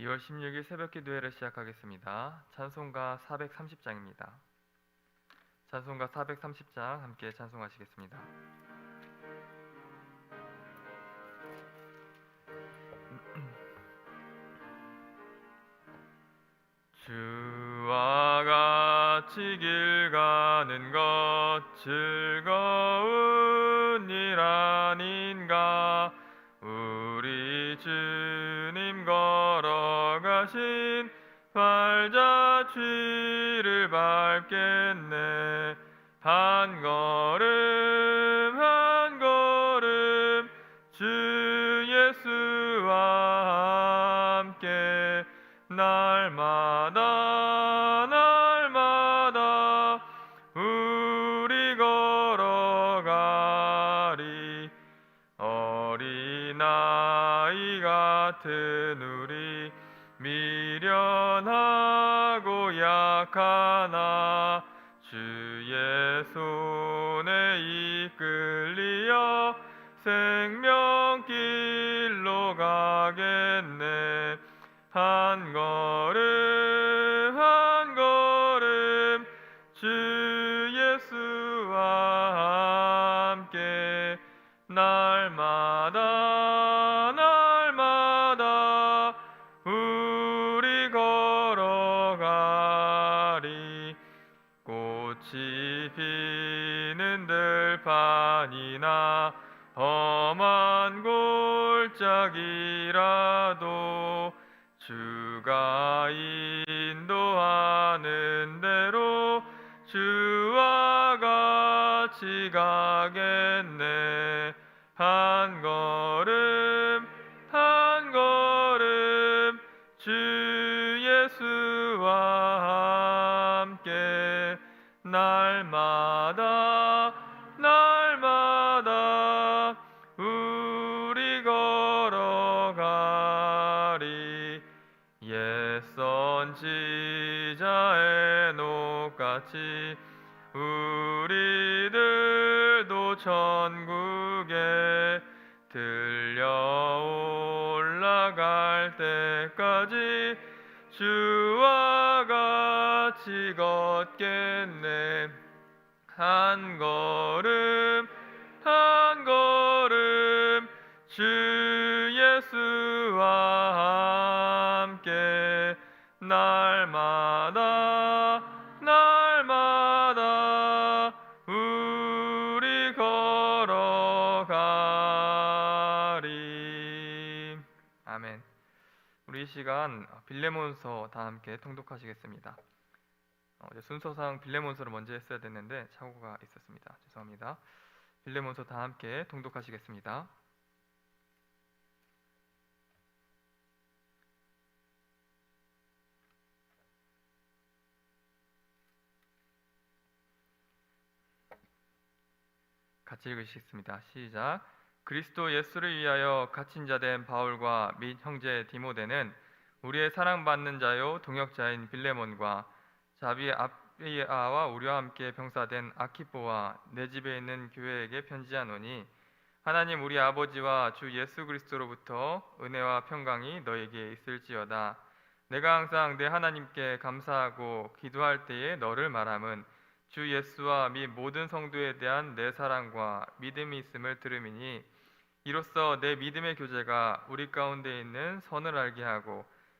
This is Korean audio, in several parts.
2월 16일 새벽 기도회를 시작하겠습니다. 찬송가 430장입니다. 찬송가 430장 함께 찬송하시겠습니다. 주와 같이 길 가는 것 즐거운 일 아닌가 우리 주님 걸어가신 발자취를 밟겠네. 한 걸음 한 걸음 주 예수와 함께 날마다 약하나 주의 손에 이끌리어 생명길로 가겠네. 한 걸음 같이 가겠네. 한 걸음 한 걸음 주 예수와 함께 날마다 날마다 우리 걸어가리. 옛 선 지자의 녹같이 주와 같이 걷겠네. 한 걸음 한 걸음 주 예수와 함께 날마다 날마다 우리 걸어가리. 아멘. 우리 이 시간 빌레몬서 다 함께 통독하시겠습니다. 어, 순서상 빌레몬서를 먼저 했어야 됐는데 착오가 있었습니다. 죄송합니다. 빌레몬서 다 함께 통독하시겠습니다. 같이 읽으시겠습니다. 시작. 그리스도 예수를 위하여 갇힌 자 된 바울과 및 형제 디모데는 우리의 사랑받는 자요 동역자인 빌레몬과 자비 아비아와 우리와 함께 병사된 아키포와 내 집에 있는 교회에게 편지하노니 하나님 우리 아버지와 주 예수 그리스도로부터 은혜와 평강이 너에게 있을지어다. 내가 항상 내 하나님께 감사하고 기도할 때에 너를 말함은 주 예수와 및 모든 성도에 대한 내 사랑과 믿음이 있음을 들음이니 이로써 내 믿음의 교제가 우리 가운데 있는 선을 알게 하고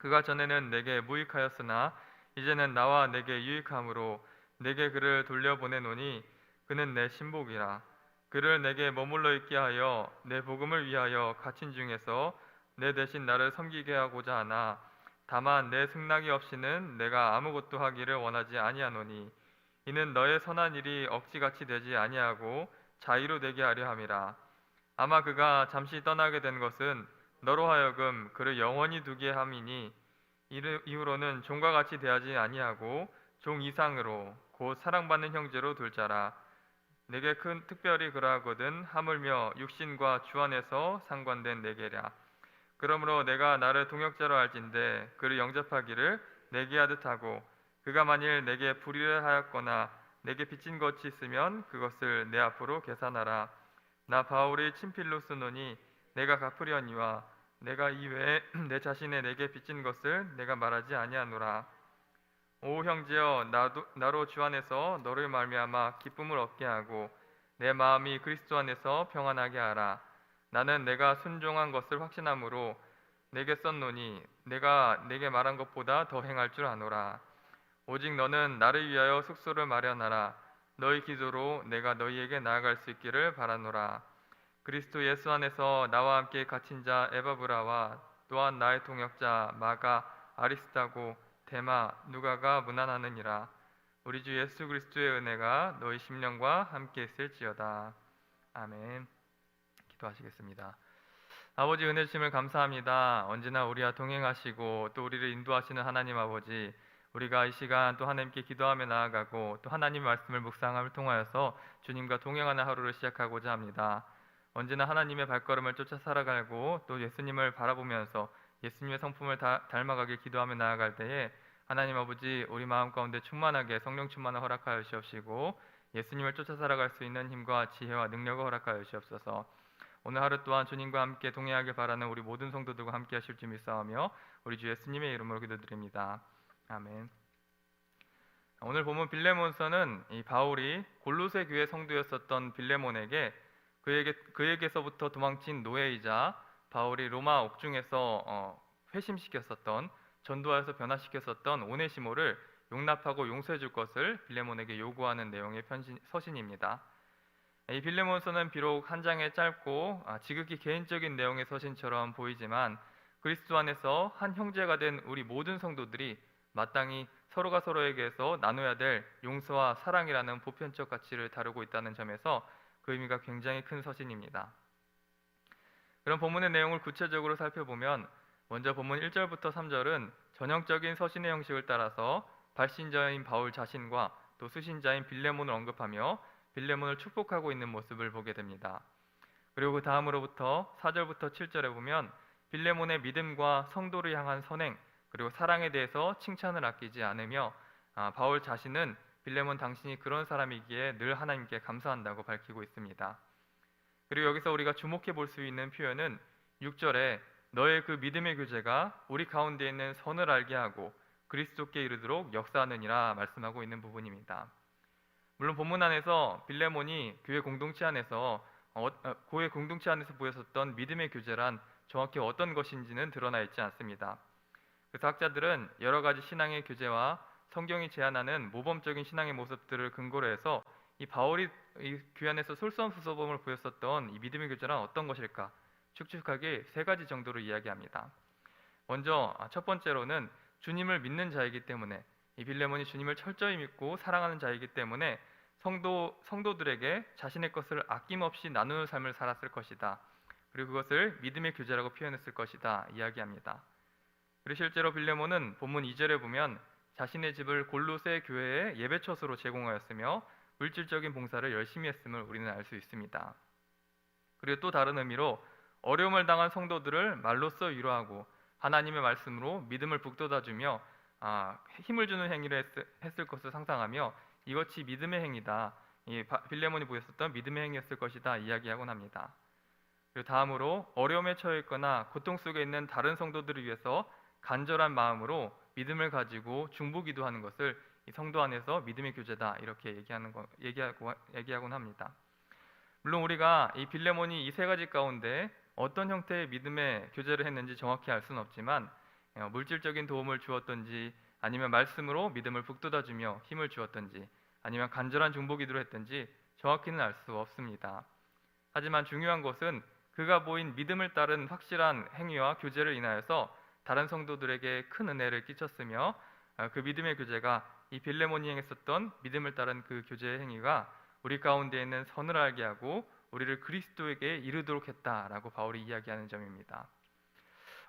그가 전에는 내게 무익하였으나 이제는 나와 내게 유익함으로 내게 그를 돌려보내노니 그는 내 신복이라. 그를 내게 머물러 있게 하여 내 복음을 위하여 갇힌 중에서 내 대신 나를 섬기게 하고자 하나 다만 내 승낙이 없이는 내가 아무것도 하기를 원하지 아니하노니 이는 너의 선한 일이 억지같이 되지 아니하고 자유로 되게 하려 함이라. 아마 그가 잠시 떠나게 된 것은 너로 하여금 그를 영원히 두게 함이니 이르- 이후로는 종과 같이 대하지 아니하고 종 이상으로 곧 사랑받는 형제로 둘 자라. 내게 큰 특별히 그러하거든 하물며 육신과 주 안에서 상관된 내게랴. 그러므로 내가 나를 동역자로 알진대 그를 영접하기를 내게 하듯 하고 그가 만일 내게 불의를 하였거나 내게 빚진 것이 있으면 그것을 내 앞으로 계산하라. 나 바울이 친필로 쓰노니 내가 갚으려니와 내가 이외에 내 자신의 내게 빚진 것을 내가 말하지 아니하노라. 오 형제여 나도, 나로 주 안에서 너를 말미암아 기쁨을 얻게 하고 내 마음이 그리스도 안에서 평안하게 하라. 나는 내가 순종한 것을 확신함으로 내게 썼노니 내가 내게 말한 것보다 더 행할 줄 아노라. 오직 너는 나를 위하여 숙소를 마련하라. 너희 기도로 내가 너희에게 나아갈 수 있기를 바라노라 그리스도 예수 안에서 나와 함께 갇힌 자 에바브라와 또한 나의 동역자 마가 아리스타고 데마 누가가 문안하느니라. 우리 주 예수 그리스도의 은혜가 너희 심령과 함께 있을지어다. 아멘. 기도하시겠습니다. 아버지 은혜 주심을 감사합니다. 언제나 우리와 동행하시고 또 우리를 인도하시는 하나님 아버지 우리가 이 시간 또 하나님께 기도하며 나아가고 또 하나님 말씀을 묵상함을 통하여서 주님과 동행하는 하루를 시작하고자 합니다. 언제나 하나님의 발걸음을 쫓아 살아가고 또 예수님을 바라보면서 예수님의 성품을 다, 닮아가길 기도하며 나아갈 때에 하나님 아버지 우리 마음 가운데 충만하게 성령 충만을 허락하여 주옵시고 예수님을 쫓아 살아갈 수 있는 힘과 지혜와 능력을 허락하여 주옵소서. 오늘 하루 또한 주님과 함께 동행하길 바라는 우리 모든 성도들과 함께 하실 줄 믿사오며 우리 주 예수님의 이름으로 기도드립니다. 아멘. 오늘 본문 빌레몬서는 이 바울이 골로새 교회 성도였었던 빌레몬에게 그에게 그에게서부터 도망친 노예이자 바울이 로마 옥중에서 어, 회심시켰었던 전도하여서 변화시켰었던 오네시모를 용납하고 용서해 줄 것을 빌레몬에게 요구하는 내용의 편신, 서신입니다. 이 빌레몬서는 비록 한 장의 짧고 아, 지극히 개인적인 내용의 서신처럼 보이지만 그리스도 안에서 한 형제가 된 우리 모든 성도들이 마땅히 서로가 서로에게서 나눠야 될 용서와 사랑이라는 보편적 가치를 다루고 있다는 점에서 그 의미가 굉장히 큰 서신입니다. 그럼 본문의 내용을 구체적으로 살펴보면 먼저 본문 1절부터 3절은 전형적인 서신의 형식을 따라서 발신자인 바울 자신과 또 수신자인 빌레몬을 언급하며 빌레몬을 축복하고 있는 모습을 보게 됩니다. 그리고 그 다음으로부터 4절부터 7절에 보면 빌레몬의 믿음과 성도를 향한 선행 그리고 사랑에 대해서 칭찬을 아끼지 않으며 아, 바울 자신은 빌레몬 당신이 그런 사람이기에 늘 하나님께 감사한다고 밝히고 있습니다. 그리고 여기서 우리가 주목해 볼 수 있는 표현은 6절에 너의 그 믿음의 교제가 우리 가운데 있는 선을 알게 하고 그리스도께 이르도록 역사하느니라 말씀하고 있는 부분입니다. 물론 본문 안에서 빌레몬이 교회 공동체 안에서 어, 어, 교회 공동체 안에서 보였었던 믿음의 교제란 정확히 어떤 것인지는 드러나 있지 않습니다. 그래서 학자들은 여러 가지 신앙의 교제와 성경이 제안하는 모범적인 신앙의 모습들을 근거로 해서 이 바울이 이 안에서 솔선수소범을 보였었던 이 믿음의 교제란 어떤 것일까 축축하게 세 가지 정도로 이야기합니다. 먼저 아, 첫 번째로는 주님을 믿는 자이기 때문에 이 빌레몬이 주님을 철저히 믿고 사랑하는 자이기 때문에 성도 성도들에게 자신의 것을 아낌없이 나누는 삶을 살았을 것이다. 그리고 그것을 믿음의 교제라고 표현했을 것이다 이야기합니다. 그리고 실제로 빌레몬은 본문 2절에 보면 자신의 집을 골로새 교회의 예배처소로 제공하였으며 물질적인 봉사를 열심히 했음을 우리는 알 수 있습니다. 그리고 또 다른 의미로 어려움을 당한 성도들을 말로써 위로하고 하나님의 말씀으로 믿음을 북돋아주며 아, 힘을 주는 행위를 했, 했을 것을 상상하며 이것이 믿음의 행위다. 이 빌레몬이 보였었던 믿음의 행위였을 것이다 이야기하곤 합니다. 그리고 다음으로 어려움에 처해 있거나 고통 속에 있는 다른 성도들을 위해서 간절한 마음으로 믿음을 가지고 중보기도 하는 것을 이 성도 안에서 믿음의 교제다 이렇게 얘기하는 거 얘기하고 얘기하곤 합니다. 물론 우리가 이 빌레몬이 이 세 가지 가운데 어떤 형태의 믿음의 교제를 했는지 정확히 알 수는 없지만 어, 물질적인 도움을 주었던지 아니면 말씀으로 믿음을 북돋아주며 힘을 주었던지 아니면 간절한 중보기도를 했던지 정확히는 알 수 없습니다. 하지만 중요한 것은 그가 보인 믿음을 따른 확실한 행위와 교제를 인하여서 다른 성도들에게 큰 은혜를 끼쳤으며 어, 그 믿음의 교제가 이 빌레몬이 행했었던 믿음을 따른 그 교제의 행위가 우리 가운데 있는 선을 알게 하고 우리를 그리스도에게 이르도록 했다라고 바울이 이야기하는 점입니다.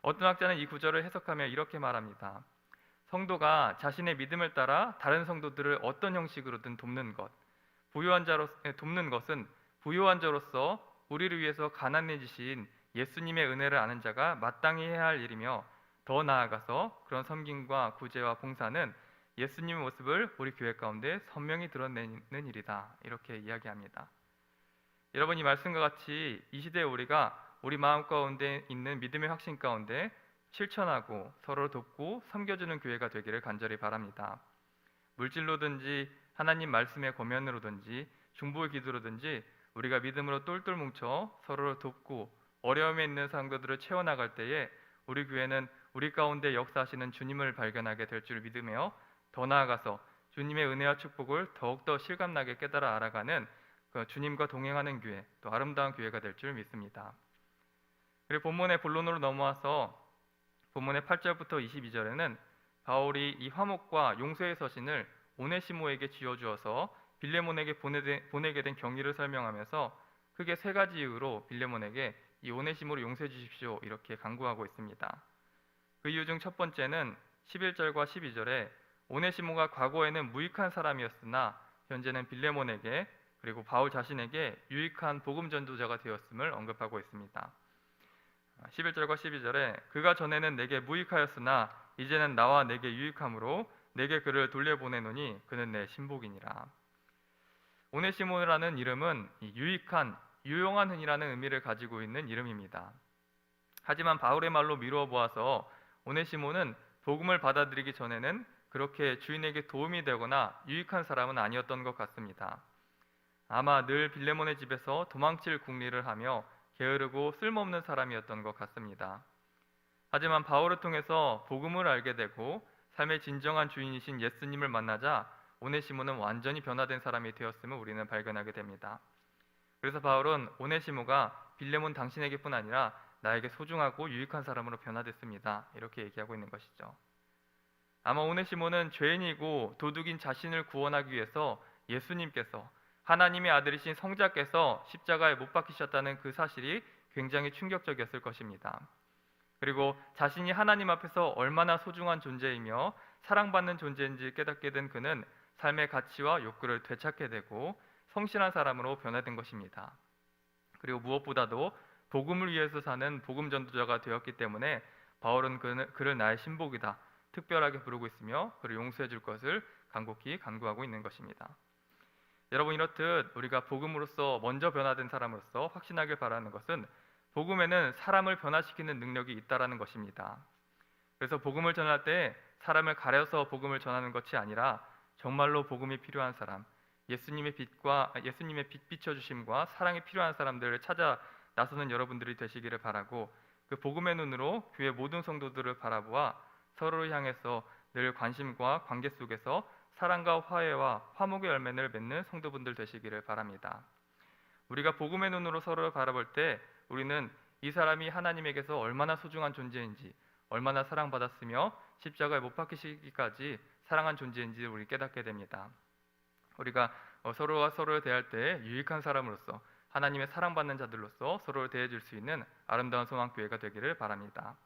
어떤 학자는 이 구절을 해석하며 이렇게 말합니다. 성도가 자신의 믿음을 따라 다른 성도들을 어떤 형식으로든 돕는 것, 부유한 자로 에, 돕는 것은 부유한 자로서 우리를 위해서 가난해지신 예수님의 은혜를 아는 자가 마땅히 해야 할 일이며 더 나아가서 그런 섬김과 구제와 봉사는 예수님의 모습을 우리 교회 가운데 선명히 드러내는 일이다. 이렇게 이야기합니다. 여러분 이 말씀과 같이 이 시대에 우리가 우리 마음 가운데 있는 믿음의 확신 가운데 실천하고 서로 돕고 섬겨주는 교회가 되기를 간절히 바랍니다. 물질로든지 하나님 말씀의 고면으로든지 중보의 기도로든지 우리가 믿음으로 똘똘 뭉쳐 서로를 돕고 어려움에 있는 상도들을 채워나갈 때에 우리 교회는 우리 가운데 역사하시는 주님을 발견하게 될 줄 믿으며 더 나아가서 주님의 은혜와 축복을 더욱더 실감나게 깨달아 알아가는 그 주님과 동행하는 교회, 또 아름다운 교회가 될 줄 믿습니다. 그리고 본문의 본론으로 넘어와서 본문의 8절부터 22절에는 바울이 이 화목과 용서의 서신을 오네시모에게 쥐어주어서 빌레몬에게 보내게 된 경위를 설명하면서 크게 세 가지 이유로 빌레몬에게 이 오네시모를 용서해 주십시오 이렇게 강구하고 있습니다. 그 이유 중 첫 번째는 11절과 12절에 오네시모가 과거에는 무익한 사람이었으나 현재는 빌레몬에게 그리고 바울 자신에게 유익한 복음 전도자가 되었음을 언급하고 있습니다. 11절과 12절에 그가 전에는 내게 무익하였으나 이제는 나와 내게 유익함으로 내게 그를 돌려보내노니 그는 내 신복이니라. 오네시모라는 이름은 유익한, 유용한 흔이라는 의미를 가지고 있는 이름입니다. 하지만 바울의 말로 미루어 보아서 오네시모는 복음을 받아들이기 전에는 그렇게 주인에게 도움이 되거나 유익한 사람은 아니었던 것 같습니다. 아마 늘 빌레몬의 집에서 도망칠 궁리를 하며 게으르고 쓸모없는 사람이었던 것 같습니다. 하지만 바울을 통해서 복음을 알게 되고 삶의 진정한 주인이신 예수님을 만나자 오네시모는 완전히 변화된 사람이 되었음을 우리는 발견하게 됩니다. 그래서 바울은 오네시모가 빌레몬 당신에게뿐 아니라 나에게 소중하고 유익한 사람으로 변화됐습니다. 이렇게 얘기하고 있는 것이죠. 아마 오네시모는 죄인이고 도둑인 자신을 구원하기 위해서 예수님께서 하나님의 아들이신 성자께서 십자가에 못 박히셨다는 그 사실이 굉장히 충격적이었을 것입니다. 그리고 자신이 하나님 앞에서 얼마나 소중한 존재이며 사랑받는 존재인지 깨닫게 된 그는 삶의 가치와 욕구를 되찾게 되고 성실한 사람으로 변화된 것입니다. 그리고 무엇보다도 복음을 위해서 사는 복음 전도자가 되었기 때문에 바울은 그를 나의 신복이다. 특별하게 부르고 있으며 그를 용서해 줄 것을 간곡히 간구하고 있는 것입니다. 여러분 이렇듯 우리가 복음으로서 먼저 변화된 사람으로서 확신하길 바라는 것은 복음에는 사람을 변화시키는 능력이 있다라는 것입니다. 그래서 복음을 전할 때 사람을 가려서 복음을 전하는 것이 아니라 정말로 복음이 필요한 사람, 예수님의 빛과 예수님의 빛 비춰 주심과 사랑이 필요한 사람들을 찾아 나서는 여러분들이 되시기를 바라고 그 복음의 눈으로 교회 모든 성도들을 바라보아 서로를 향해서 늘 관심과 관계 속에서 사랑과 화해와 화목의 열매를 맺는 성도분들 되시기를 바랍니다. 우리가 복음의 눈으로 서로를 바라볼 때 우리는 이 사람이 하나님에게서 얼마나 소중한 존재인지, 얼마나 사랑받았으며 십자가에 못 박히시기까지 사랑한 존재인지 우리 깨닫게 됩니다. 우리가 어, 서로와 서로를 대할 때 유익한 사람으로서 하나님의 사랑받는 자들로서 서로를 대해줄 수 있는 아름다운 소망교회가 되기를 바랍니다.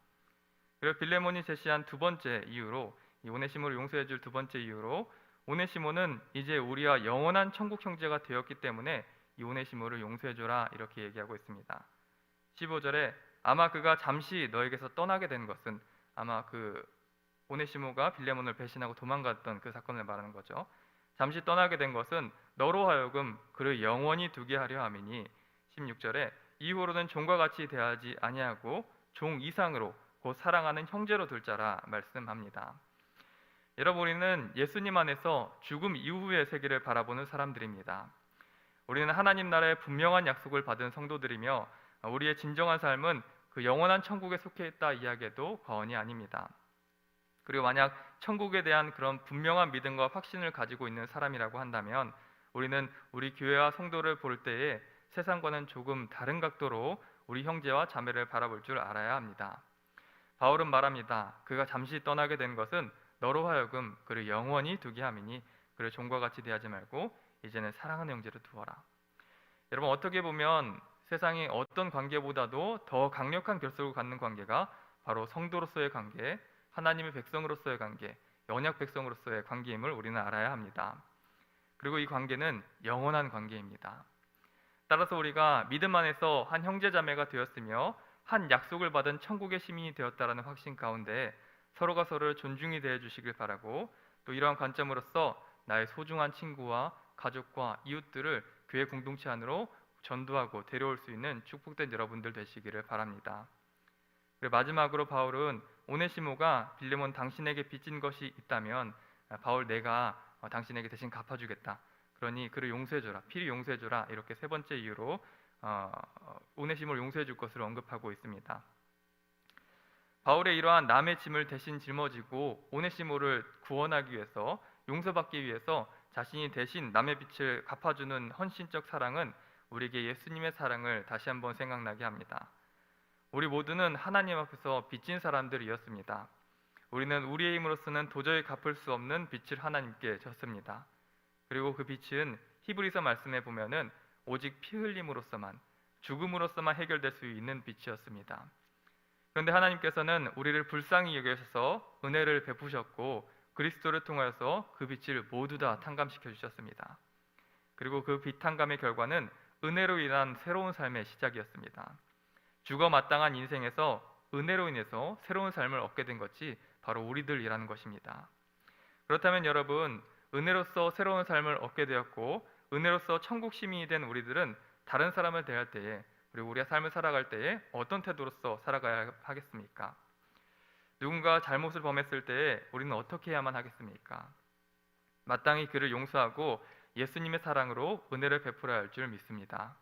그리고 빌레몬이 제시한 두 번째 이유로 이 오네시모를 용서해 줄 두 번째 이유로 오네시모는 이제 우리와 영원한 천국 형제가 되었기 때문에 이 오네시모를 용서해 줘라 이렇게 얘기하고 있습니다. 15절에 아마 그가 잠시 너에게서 떠나게 된 것은 아마 그 오네시모가 빌레몬을 배신하고 도망갔던 그 사건을 말하는 거죠. 잠시 떠나게 된 것은 너로 하여금 그를 영원히 두게 하려 함이니 16절에 이후로는 종과 같이 대하지 아니하고 종 이상으로 곧 사랑하는 형제로 둘 자라 말씀합니다. 여러분 우리는 예수님 안에서 죽음 이후의 세계를 바라보는 사람들입니다. 우리는 하나님 나라의 분명한 약속을 받은 성도들이며 우리의 진정한 삶은 그 영원한 천국에 속해 있다 이야기해도 과언이 아닙니다. 그리고 만약 천국에 대한 그런 분명한 믿음과 확신을 가지고 있는 사람이라고 한다면 우리는 우리 교회와 성도를 볼 때에 세상과는 조금 다른 각도로 우리 형제와 자매를 바라볼 줄 알아야 합니다. 바울은 말합니다. 그가 잠시 떠나게 된 것은 너로 하여금 그를 영원히 두게 함이니 그를 종과 같이 대하지 말고 이제는 사랑하는 형제를 두어라. 여러분 어떻게 보면 세상의 어떤 관계보다도 더 강력한 결속을 갖는 관계가 바로 성도로서의 관계, 하나님의 백성으로서의 관계, 언약 백성으로서의 관계임을 우리는 알아야 합니다. 그리고 이 관계는 영원한 관계입니다. 따라서 우리가 믿음 안에서 한 형제 자매가 되었으며 한 약속을 받은 천국의 시민이 되었다라는 확신 가운데 서로가 서로를 존중히 대해 주시길 바라고 또 이러한 관점으로서 나의 소중한 친구와 가족과 이웃들을 교회 공동체 안으로 전도하고 데려올 수 있는 축복된 여러분들 되시기를 바랍니다. 그리고 마지막으로 바울은 오네시모가 빌레몬 당신에게 빚진 것이 있다면 아, 바울 내가 어, 당신에게 대신 갚아주겠다. 그러니 그를 용서해줘라. 필히 용서해줘라. 이렇게 세 번째 이유로 어, 어, 오네시모를 용서해줄 것을 언급하고 있습니다. 바울의 이러한 남의 짐을 대신 짊어지고 오네시모를 구원하기 위해서 용서받기 위해서 자신이 대신 남의 빚을 갚아주는 헌신적 사랑은 우리에게 예수님의 사랑을 다시 한번 생각나게 합니다. 우리 모두는 하나님 앞에서 빚진 사람들이었습니다. 우리는 우리의 힘으로서는 도저히 갚을 수 없는 빚을 하나님께 졌습니다. 그리고 그 빚은 히브리서 말씀에 보면은 오직 피 흘림으로서만 죽음으로서만 해결될 수 있는 빚이었습니다. 그런데 하나님께서는 우리를 불쌍히 여기셔서 은혜를 베푸셨고 그리스도를 통하여서 그 빚을 모두 다 탕감시켜 주셨습니다. 그리고 그빚 탕감의 결과는 은혜로 인한 새로운 삶의 시작이었습니다. 죽어 마땅한 인생에서 은혜로 인해서 새로운 삶을 얻게 된 것이 바로 우리들이라는 것입니다. 그렇다면 여러분, 은혜로서 새로운 삶을 얻게 되었고 은혜로서 천국 시민이 된 우리들은 다른 사람을 대할 때에 그리고 우리가 삶을 살아갈 때에 어떤 태도로서 살아가야 하겠습니까? 누군가 잘못을 범했을 때에 우리는 어떻게 해야만 하겠습니까? 마땅히 그를 용서하고 예수님의 사랑으로 은혜를 베풀어야 할 줄 믿습니다.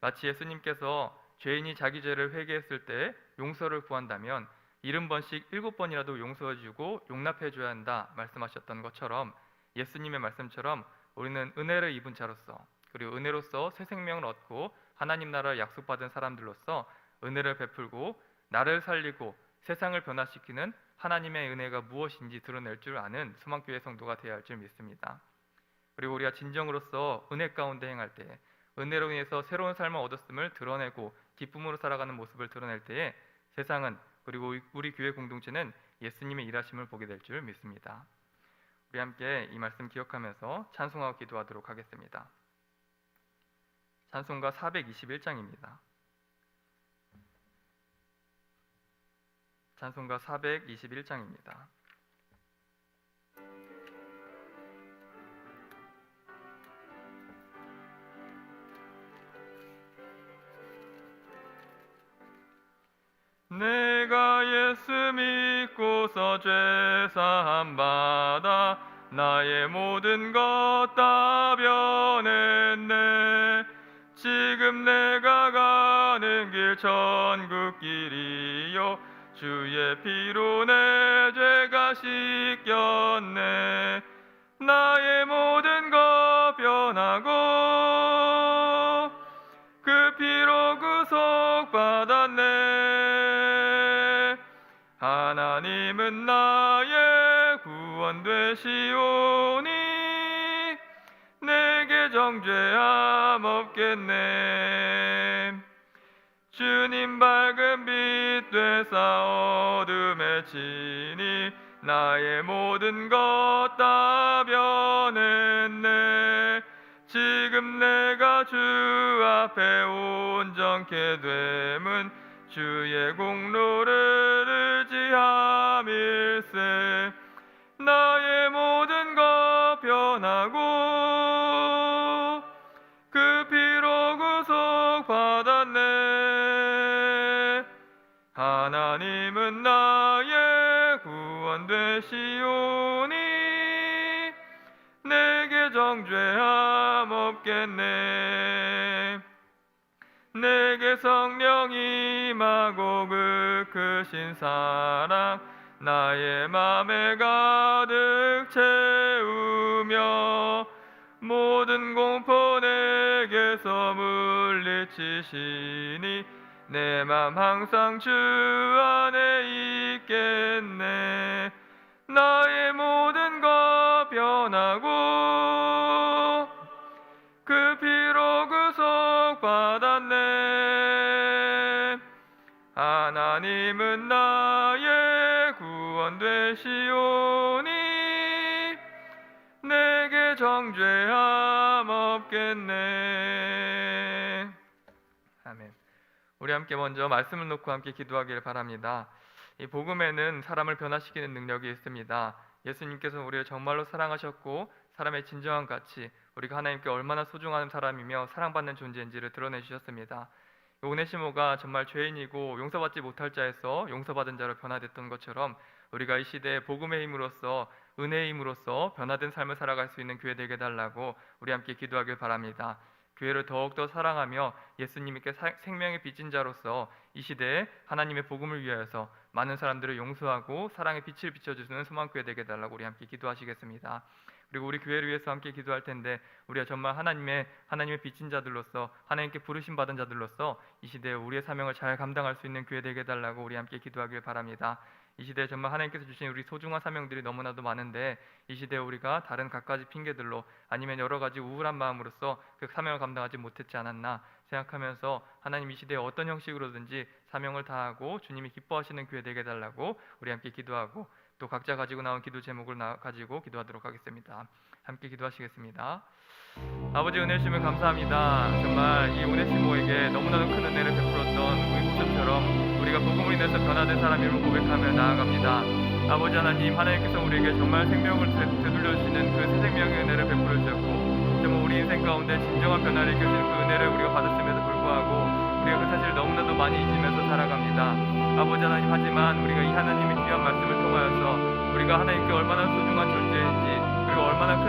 마치 예수님께서 죄인이 자기 죄를 회개했을 때 용서를 구한다면 일흔 번씩 일곱 번이라도 용서해주고 용납해줘야 한다 말씀하셨던 것처럼 예수님의 말씀처럼 우리는 은혜를 입은 자로서 그리고 은혜로서 새 생명을 얻고 하나님 나라를 약속받은 사람들로서 은혜를 베풀고 나를 살리고 세상을 변화시키는 하나님의 은혜가 무엇인지 드러낼 줄 아는 소망교회 성도가 되어야 할 줄 믿습니다. 그리고 우리가 진정으로서 은혜 가운데 행할 때 은혜로 인해서 새로운 삶을 얻었음을 드러내고 기쁨으로 살아가는 모습을 드러낼 때에 세상은 그리고 우리 교회 공동체는 예수님의 일하심을 보게 될 줄 믿습니다. 우리 함께 이 말씀 기억하면서 찬송하고 기도하도록 하겠습니다. 찬송가 421장입니다. 찬송가 421장입니다. 내가 예수 믿고서 죄 사함 받아 나의 모든 것 다 변했네. 지금 내가 가는 길 천국 길이요. 주의 피로 내 죄가 씻겼네. 나의 모든 것 변하고 그 피로 구속받았네 하나님은 나의 구원 되시오니 내게 정죄함 없겠네. 주님 밝은 빛 되사 어둠에 치니 나의 모든 것 다 변했네. 지금 내가 주 앞에 온전케 됨은 주의 공로를 의지함일세. 나의 모든 것 변하고 그 피로 구속받았네. 하나님은 나의 구원 되시오니 내게 정죄함 없겠네 내게 성령이 임하고 그 크신 사랑 나의 맘에 가득 채우며 모든 공포 내게서 물리치시니 내 맘 항상 주 안에 있겠네. 나의 모든 것 변하고 없겠네. 아멘. 우리 함께 먼저 말씀을 놓고 함께 기도하기를 바랍니다. 이 복음에는 사람을 변화시키는 능력이 있습니다. 예수님께서 우리를 정말로 사랑하셨고 사람의 진정한 가치, 우리가 하나님께 얼마나 소중한 사람이며 사랑받는 존재인지를 드러내 주셨습니다. 오네시모가 정말 죄인이고 용서받지 못할 자에서 용서받은 자로 변화됐던 것처럼 우리가 이 시대에 복음의 힘으로써 은혜의 힘으로써 변화된 삶을 살아갈 수 있는 교회 되게 해달라고 우리 함께 기도하길 바랍니다. 교회를 더욱더 사랑하며 예수님께 사- 생명의 빚진 자로서 이 시대에 하나님의 복음을 위하여서 많은 사람들을 용서하고 사랑의 빛을 비춰주는 소망교회 되게 해달라고 우리 함께 기도하시겠습니다. 그리고 우리 교회를 위해서 함께 기도할 텐데 우리가 정말 하나님의 하나님의 빚진 자들로서 하나님께 부르심 받은 자들로서 이 시대에 우리의 사명을 잘 감당할 수 있는 교회 되게 해달라고 우리 함께 기도하길 바랍니다. 이 시대에 정말 하나님께서 주신 우리 소중한 사명들이 너무나도 많은데 이 시대에 우리가 다른 갖가지 핑계들로 아니면 여러 가지 우울한 마음으로써 그 사명을 감당하지 못했지 않았나 생각하면서 하나님 이 시대에 어떤 형식으로든지 사명을 다하고 주님이 기뻐하시는 교회 되게 해달라고 우리 함께 기도하고 또 각자 가지고 나온 기도 제목을 나- 가지고 기도하도록 하겠습니다. 함께 기도하시겠습니다. 아버지 은혜 주시면 감사합니다. 정말 이 오네시모에게 너무나도 큰 은혜를 베풀었던 우리 모습처럼 우리가 복음으로 인해서 변화된 사람임을 고백하며 나아갑니다. 아버지 하나님 하나님께서 우리에게 정말 생명을 되- 되돌려 주시는 그 새 생명의 은혜를 베풀어 주셨고 정말 우리 인생 가운데 진정한 변화를 일으켜 주는 그 은혜를 우리가 받았음에도 불구하고 우리가 그 사실을 너무나도 많이 잊으면서 살아갑니다. 아버지 하나님 하지만 우리가 이 하나님의 귀한 말씀을 통하여서 우리가 하나님께 얼마나 소중한 존재인지 그리고 얼마나 큰